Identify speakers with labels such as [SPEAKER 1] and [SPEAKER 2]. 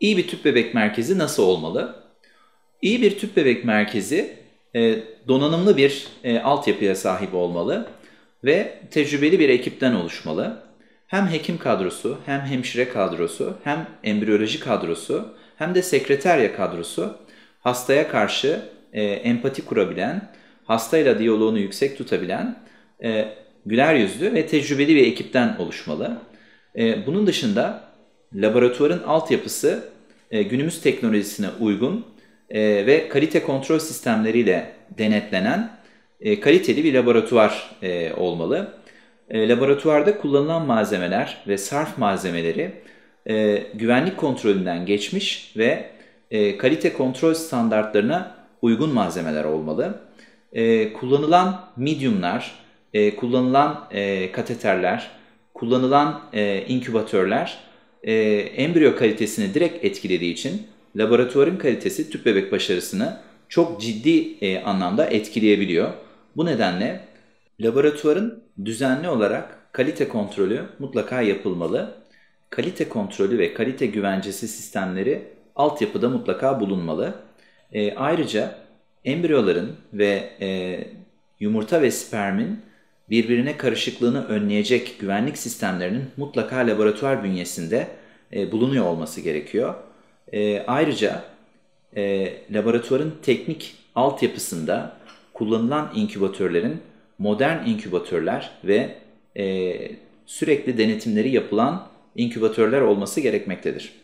[SPEAKER 1] İyi bir tüp bebek merkezi nasıl olmalı? İyi bir tüp bebek merkezi e, donanımlı bir e, altyapıya sahip olmalı ve tecrübeli bir ekipten oluşmalı. Hem hekim kadrosu, hem hemşire kadrosu, hem embriyoloji kadrosu, hem de sekreterya kadrosu hastaya karşı e, empati kurabilen, hastayla diyaloğunu yüksek tutabilen, güler yüzlü ve tecrübeli bir ekipten oluşmalı. Bunun dışında laboratuvarın altyapısı e, günümüz teknolojisine uygun e, ve kalite kontrol sistemleriyle denetlenen e, kaliteli bir laboratuvar e, olmalı. E, laboratuvarda kullanılan malzemeler ve sarf malzemeleri e, güvenlik kontrolünden geçmiş ve e, kalite kontrol standartlarına uygun malzemeler olmalı. E, kullanılan mediumlar, e, kullanılan e, kateterler, kullanılan e, inkübatörler e, embriyo kalitesini direkt etkilediği için laboratuvarın kalitesi tüp bebek başarısını çok ciddi e, anlamda etkileyebiliyor. Bu nedenle laboratuvarın düzenli olarak kalite kontrolü mutlaka yapılmalı. Kalite kontrolü ve kalite güvencesi sistemleri altyapıda mutlaka bulunmalı. E, ayrıca embriyoların ve e, yumurta ve spermin birbirine karışıklığını önleyecek güvenlik sistemlerinin mutlaka laboratuvar bünyesinde e, bulunuyor olması gerekiyor. E, ayrıca e, laboratuvarın teknik altyapısında kullanılan inkübatörlerin modern inkübatörler ve e, sürekli denetimleri yapılan inkübatörler olması gerekmektedir.